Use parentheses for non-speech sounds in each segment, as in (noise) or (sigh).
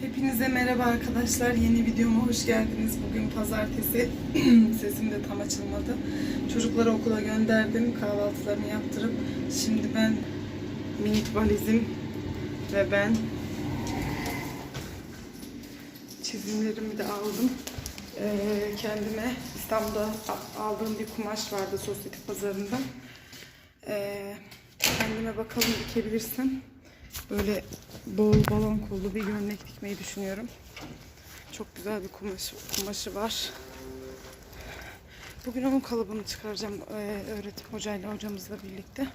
Hepinize merhaba arkadaşlar. Yeni videoma hoş geldiniz. Bugün pazartesi. (clears throat) Sesim de tam açılmadı. Çocukları okula gönderdim. Kahvaltılarını yaptırıp şimdi ben minik valizim ve ben çizimlerimi de aldım. Ee, kendime İstanbul'da aldığım bir kumaş vardı sosyete pazarında. Ee, kendime bakalım dikebilirsem böyle bol balon kollu bir gömlek dikmeyi düşünüyorum. Çok güzel bir kumaş, kumaşı var. Bugün onun kalıbını çıkaracağım ee, öğretim hocayla hocamızla birlikte.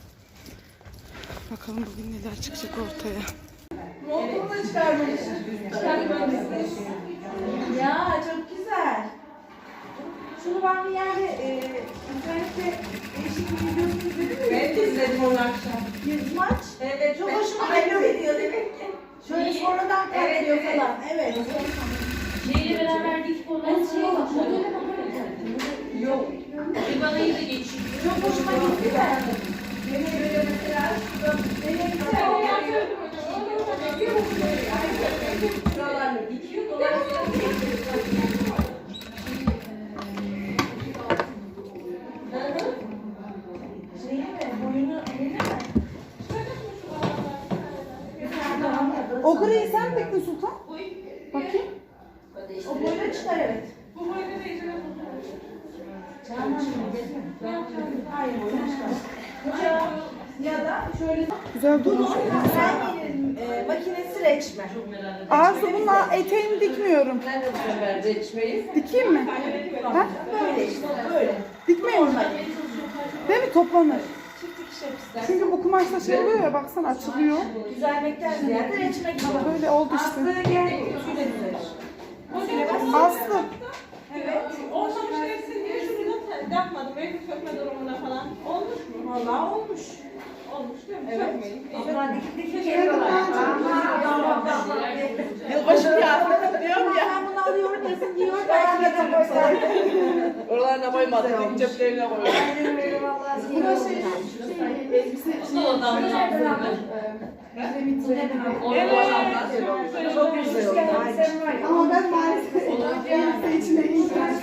Bakalım bugün neler çıkacak ortaya. Ya çok güzel. Şunu ben bir yerde e, internette değişik bir videosunu izledim. Ben de izledim onu akşam. Yüzmaç. Evet, Çok hoşuma Ay, gidiyor. gidiyor demek ki. Şöyle sonradan kaydediyor Evet, falan. Evet. Neyle beraber dik kolları şey Yok. Bir bana iyi de geçiyor. Çok hoşuma gitti de. Beni böyle mesela şurada nereye gidiyor? O griyi sen diktin Sultan. Bakayım. O boyuna çıkar evet. Hayır boyuna çıkar. Ya, ya da şöyle Güzel durmuş. Sergi'nin e, makinesi reçme. Arzu bununla eteğimi dikmiyorum. Ben de bu sefer de içmeyi. Dikeyim mi? Ha? Böyle işte böyle. Dikmeyeyim mi? Değil mi? Toplanır. Dikiş yapısı. Çünkü bu kumaşta şey oluyor ya baksana açılıyor. Güzellikten ziyade reçme gibi. Böyle oldu işte. Aslında gel ütüyle düzelir. Aslı. Evet. İçerisinde diye şunu yapmadım. Belki sökme durumuna falan. Olmuş mu? Vallahi olmuş. Olmuş değil mi? Evet. Zaman dikip dikip geliyorlar. Yılbaşı kıyafeti diyorum ya. Ben bunu alıyorum yazın giyiyorum. Ben getiririm sana. Oralarına koymadım. Ceplerine koyuyorum. Bu da şey. Çok güzel oldu. Ama ben maalesef elbise içine internet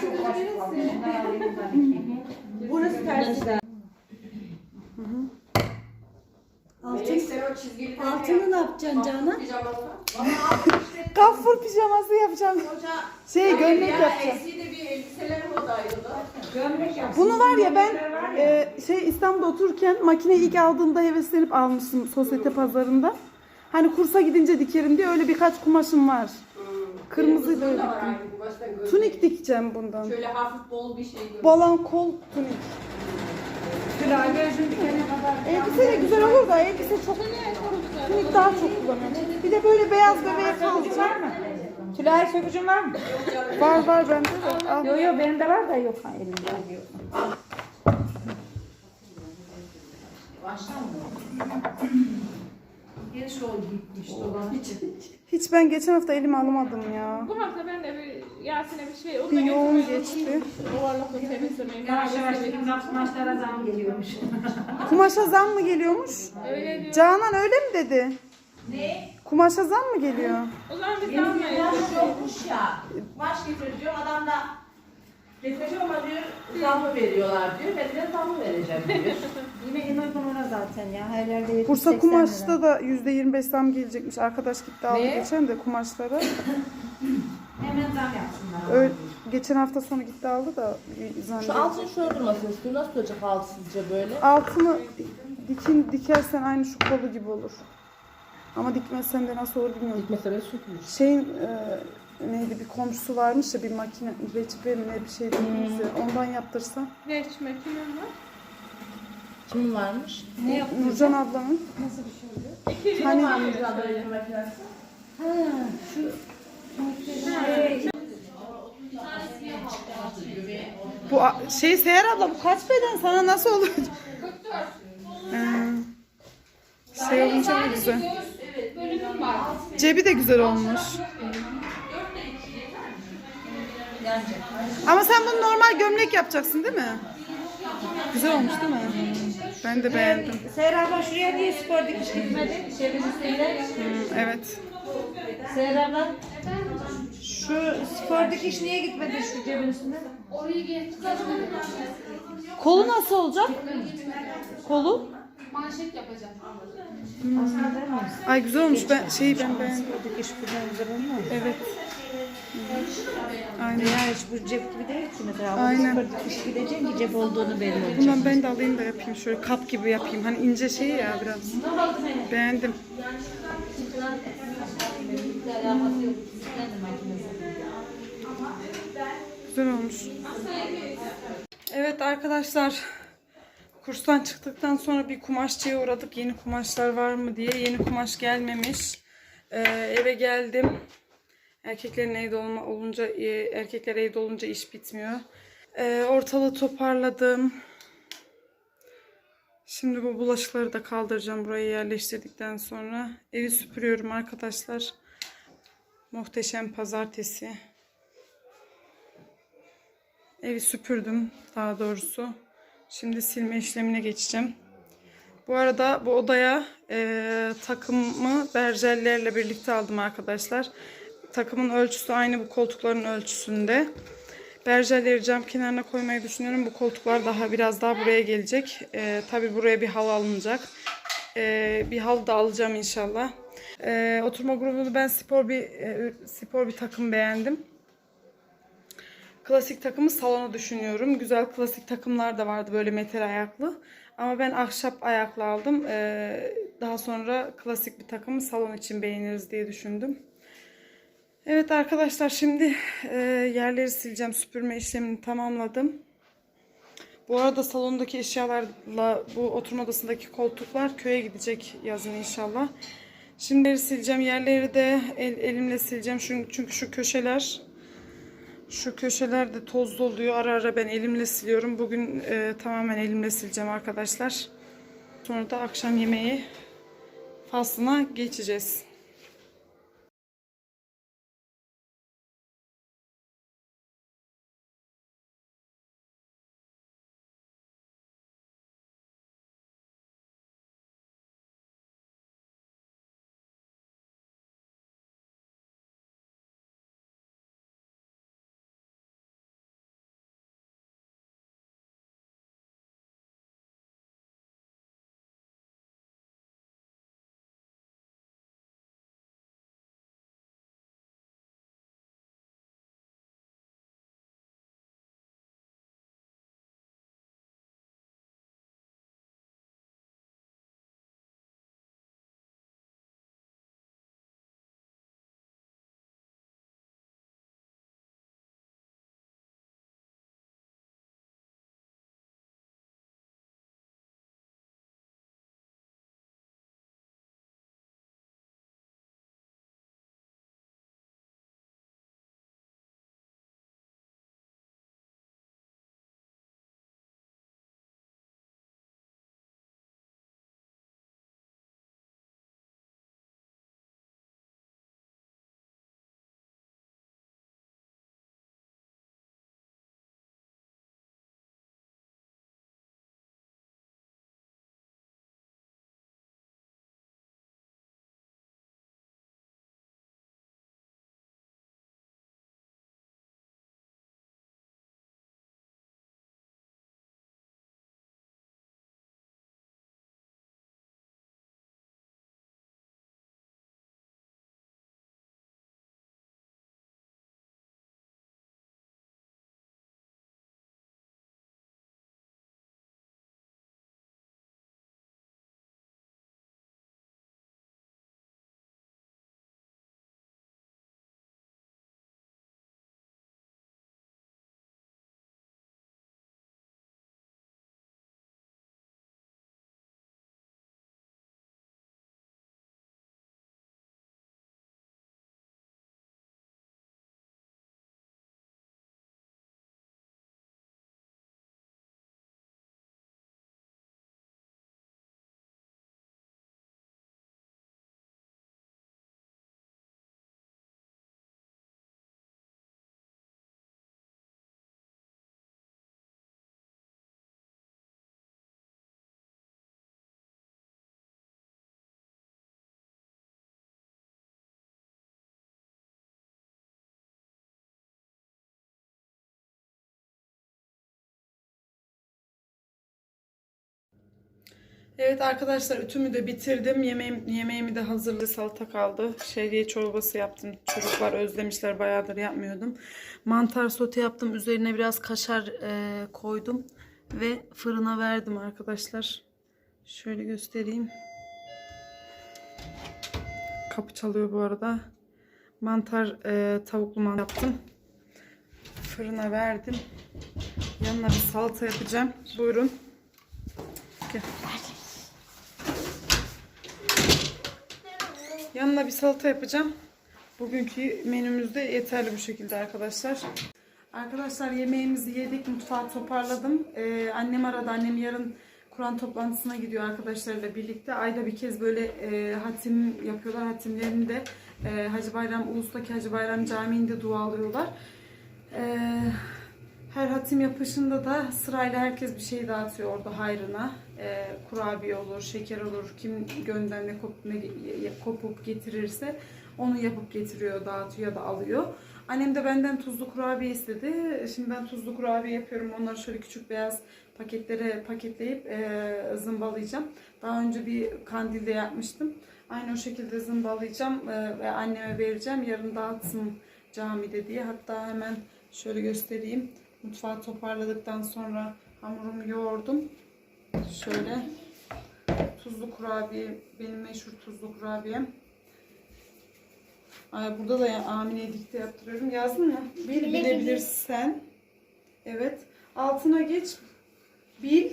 Burası tersi. Altını ne yapacaksın Canan? Gaffur (laughs) pijaması yapacağım. Şey gömlek yapacağım. Eksiği de bir elbiselerim odaydı. Bunu var ya ben e, şey İstanbul'da otururken makineyi ilk aldığımda heveslenip almıştım sosyete pazarında. Hani kursa gidince dikerim diye öyle birkaç kumaşım var. Kırmızıyla öyle diktim. Tunik dikeceğim bundan. Şöyle hafif bol bir şey. Balan kol tunik. Elbise de güzel olur da elbise çok tunik daha çok kullanıyorum. Bir de böyle beyaz bebeğe kalacak. Tülay sökücün var mı? Var var bende de. Al. Yok yok benim de var da yok ha elimde yok. Hiç ben geçen hafta elime alamadım ya. Bu hafta ben de bir Yasin'e bir şey onu da yoğun getirmeyi geçti. Overlock'u temizlemeyi. Yavaş yavaş maalesef. bizim maçlara zam geliyormuş. (laughs) Kumaşa zam mı geliyormuş? Öyle diyor. Canan öyle mi dedi? Ne? Kumaşa zam mı geliyor? O zaman biz almayız. Kumaş yokmuş ya. Kumaş getir diyor. Adam da getireceğim ama diyor zamı veriyorlar diyor. Ben de zamı vereceğim diyor. (laughs) Yine en uygun ona zaten ya her yerde 70 Bursa 80 kumaşta da %25 zam gelecekmiş. Arkadaş gitti aldı geçen de kumaşlara. (laughs) Hemen zam yapsınlar. Öyle, geçen hafta sonu gitti aldı da zam Şu altın şöyle durmasın istiyor. Nasıl olacak altı sizce böyle? Altını dikin dikersen aynı şu kolu gibi olur. Ama dikmezsen de nasıl olur bilmiyorum. Mesela sökülür. Şeyin e, neydi bir komşusu varmış ya bir makine reçbe mi ne bir şey ya, ondan yaptırsa. Reçme kimin var? Kimin varmış? Nurcan ablanın. İki Hani bu şey Seher abla bu kaç beden sana nasıl olur? Ee, şey olunca mı güzel? Cebi de güzel olmuş. Ama sen bunu normal gömlek yapacaksın değil mi? Güzel olmuş değil mi? Ben de beğendim. Seher abla şuraya niye spor dikiş gitmedi? Hmm, evet. Seher abla Şu spor dikiş niye gitmedi şu cebin üstüne? Orayı geç. Kolu nasıl olacak? Kolu? Manşet yapacağım. Ay güzel olmuş. Ben şeyi ben beğendim. Spor dikiş buradan güzel olmaz. Evet. Aynen. Ya hiç bu cep gibi değil ki mesela. Aynen. Aynen. Spor dikiş gideceksin ki cep olduğunu belli olacak. Bundan ben de alayım da yapayım. Şöyle kap gibi yapayım. Hani ince şey ya biraz. Beğendim. Güzel olmuş. Evet arkadaşlar. Kurstan çıktıktan sonra bir kumaşçıya uğradık. Yeni kumaşlar var mı diye. Yeni kumaş gelmemiş. Ee, eve geldim. Erkeklerin evde olma, olunca, e, erkekler evde olunca iş bitmiyor. Ee, ortalığı toparladım. Şimdi bu bulaşıkları da kaldıracağım buraya yerleştirdikten sonra. Evi süpürüyorum arkadaşlar. Muhteşem pazartesi. Evi süpürdüm daha doğrusu. Şimdi silme işlemine geçeceğim. Bu arada bu odaya e, takımı berjellerle birlikte aldım arkadaşlar. Takımın ölçüsü aynı bu koltukların ölçüsünde. Berjelleri cam kenarına koymayı düşünüyorum. Bu koltuklar daha biraz daha buraya gelecek. E, tabii buraya bir halı alınacak. E, bir halı da alacağım inşallah. E, oturma grubunu ben spor bir e, spor bir takım beğendim. Klasik takımı salona düşünüyorum. Güzel klasik takımlar da vardı böyle metal ayaklı. Ama ben ahşap ayaklı aldım. Ee, daha sonra klasik bir takımı salon için beğeniriz diye düşündüm. Evet arkadaşlar şimdi e, yerleri sileceğim. Süpürme işlemini tamamladım. Bu arada salondaki eşyalarla bu oturma odasındaki koltuklar köye gidecek yazın inşallah. Şimdi sileceğim. Yerleri de el, elimle sileceğim. Çünkü, çünkü şu köşeler şu köşeler de tozlu oluyor. Ara ara ben elimle siliyorum. Bugün e, tamamen elimle sileceğim arkadaşlar. Sonra da akşam yemeği faslına geçeceğiz. Evet arkadaşlar ütümü de bitirdim. Yemeğim, yemeğimi de hazırlı salata kaldı. Şehriye çorbası yaptım. Çocuklar özlemişler bayağıdır yapmıyordum. Mantar sote yaptım. Üzerine biraz kaşar e, koydum. Ve fırına verdim arkadaşlar. Şöyle göstereyim. Kapı çalıyor bu arada. Mantar e, tavuklu mantar yaptım. Fırına verdim. Yanına bir salata yapacağım. Buyurun. Gel. Yanına bir salata yapacağım. Bugünkü menümüzde yeterli bu şekilde arkadaşlar. Arkadaşlar yemeğimizi yedik. Mutfağı toparladım. Ee, annem aradı. Annem yarın Kur'an toplantısına gidiyor arkadaşlarıyla birlikte. Ayda bir kez böyle e, hatim yapıyorlar. Hatimlerini de e, Hacı Bayram, Ulus'taki Hacı Bayram Camii'nde dua alıyorlar. Ee, her hatim yapışında da sırayla herkes bir şey dağıtıyor orada hayrına. Ee, kurabiye olur, şeker olur, kim gönlünden ne, kop, ne kopup getirirse onu yapıp getiriyor, dağıtıyor ya da alıyor. Annem de benden tuzlu kurabiye istedi. Şimdi ben tuzlu kurabiye yapıyorum. Onları şöyle küçük beyaz paketlere paketleyip e, zımbalayacağım. Daha önce bir kandilde yapmıştım. Aynı o şekilde zımbalayacağım e, ve anneme vereceğim. Yarın dağıtsın camide diye. Hatta hemen şöyle göstereyim. Mutfağı toparladıktan sonra hamurumu yoğurdum. Şöyle tuzlu kurabiye, benim meşhur tuzlu kurabiyem. Ay, burada da ya, Amine dikte yaptırıyorum. Yazdın mı? Bil, bilebilirsen. Evet. Altına geç. Bil.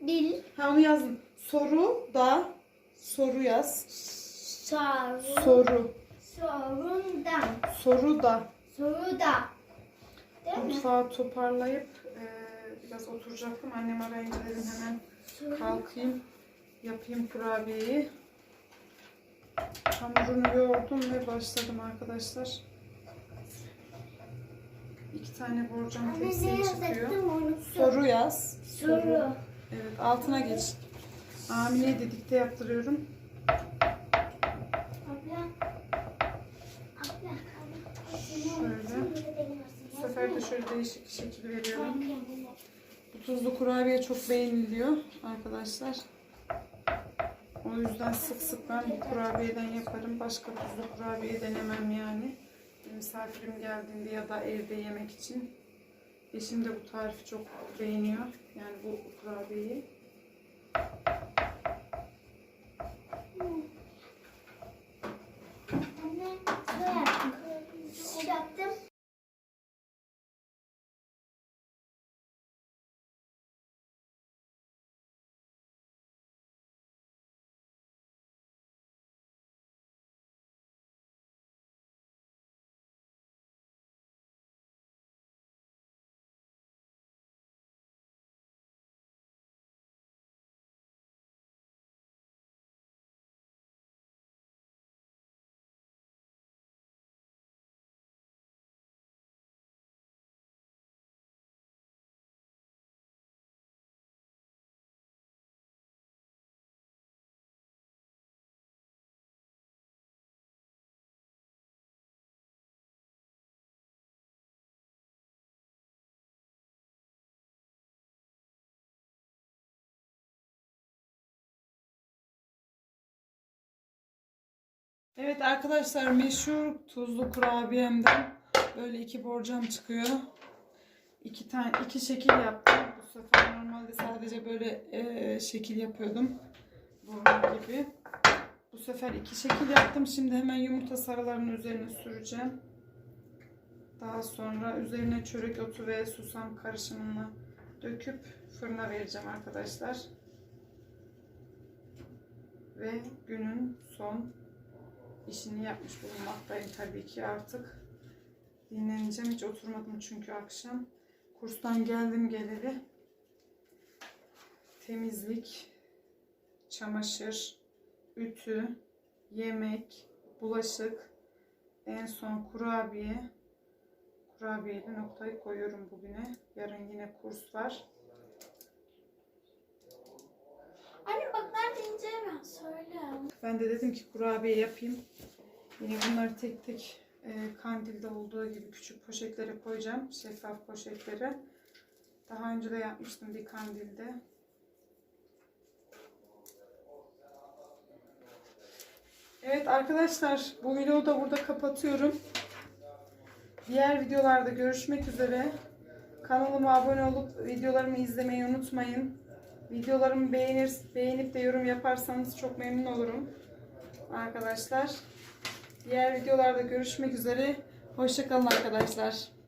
Bil, Ha onu yazdım. Soru da soru yaz. soru, Soru. sorundan, Soru da. soru da. Değil mi? Toparlayıp biraz oturacaktım. Annem arayınca dedim hemen kalkayım. Yapayım kurabiyeyi. Hamurunu yoğurdum ve başladım arkadaşlar. İki tane borcam tepsiye çıkıyor. Soru yaz. Soru. Evet altına geç. Amine'ye de dikte yaptırıyorum. Şöyle. Bu sefer de şöyle değişik şekil veriyorum. Bu tuzlu kurabiye çok beğeniliyor arkadaşlar. O yüzden sık sık ben bu kurabiyeden yaparım. Başka tuzlu kurabiye denemem yani. Bir Misafirim geldiğinde ya da evde yemek için. Eşim de bu tarifi çok beğeniyor. Yani bu kurabiyeyi. Evet arkadaşlar meşhur tuzlu kurabiyemden böyle iki borcam çıkıyor. İki tane iki şekil yaptım. Bu sefer normalde sadece böyle e, şekil yapıyordum. Bunun gibi. Bu sefer iki şekil yaptım. Şimdi hemen yumurta sarılarının üzerine süreceğim. Daha sonra üzerine çörek otu ve susam karışımını döküp fırına vereceğim arkadaşlar. Ve günün son işini yapmış bulunmaktayım tabii ki artık. Dinleneceğim. Hiç oturmadım çünkü akşam. Kurstan geldim geleli. Temizlik, çamaşır, ütü, yemek, bulaşık, en son kurabiye. Kurabiyeyle noktayı koyuyorum bugüne. Yarın yine kurs var. Ceren söyle. Ben de dedim ki kurabiye yapayım. Yine bunları tek tek e, kandilde olduğu gibi küçük poşetlere koyacağım. Şeffaf poşetlere. Daha önce de yapmıştım bir kandilde. Evet arkadaşlar bu videoyu da burada kapatıyorum. Diğer videolarda görüşmek üzere. Kanalıma abone olup videolarımı izlemeyi unutmayın. Videolarımı beğenir, beğenip de yorum yaparsanız çok memnun olurum. Arkadaşlar. Diğer videolarda görüşmek üzere. Hoşçakalın arkadaşlar.